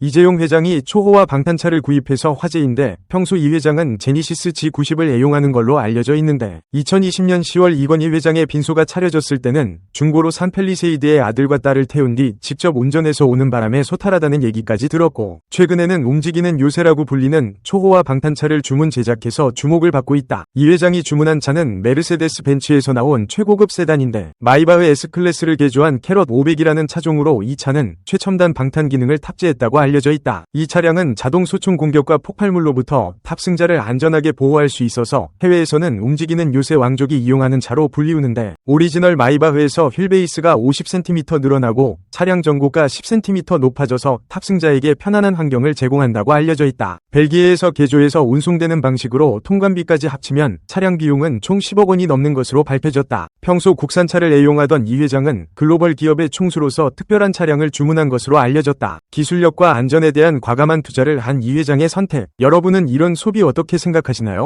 이재용 회장이 초호화 방탄차를 구입해서 화제인데 평소 이 회장은 제니시스 G90을 애용하는 걸로 알려져 있는데 2020년 10월 이건희 회장의 빈소가 차려졌을 때는 중고로 산 펠리세이드의 아들과 딸을 태운 뒤 직접 운전해서 오는 바람에 소탈하다는 얘기까지 들었고 최근에는 움직이는 요새라고 불리는 초호화 방탄차를 주문 제작해서 주목을 받고 있다. 이 회장이 주문한 차는 메르세데스 벤츠에서 나온 최고급 세단인데 마이바흐 S클래스를 개조한 캐럿 500이라는 차종으로 이 차는 최첨단 방탄 기능을 탑재했다고 알려 져 있다. 이 차량은 자동 소총 공격과 폭발물로부터 탑승자를 안전하게 보호할 수 있어서 해외에서는 움직이는 요새 왕족이 이용하는 차로 불리우는데 오리지널 마이바흐에서 휠베이스가 50cm 늘어나고 차량 전고가 10cm 높아져서 탑승자에게 편안한 환경을 제공한다고 알려져 있다. 벨기에에서 개조해서 운송되는 방식으로 통관비까지 합치면 차량 비용은 총 10억 원이 넘는 것으로 밝혀졌다. 평소 국산차를 애용하던 이 회장은 글로벌 기업의 총수로서 특별한 차량을 주문한 것으로 알려졌다. 기술력과 안전에 대한 과감한 투자를 한 이 회장의 선택. 여러분은 이런 소비 어떻게 생각하시나요?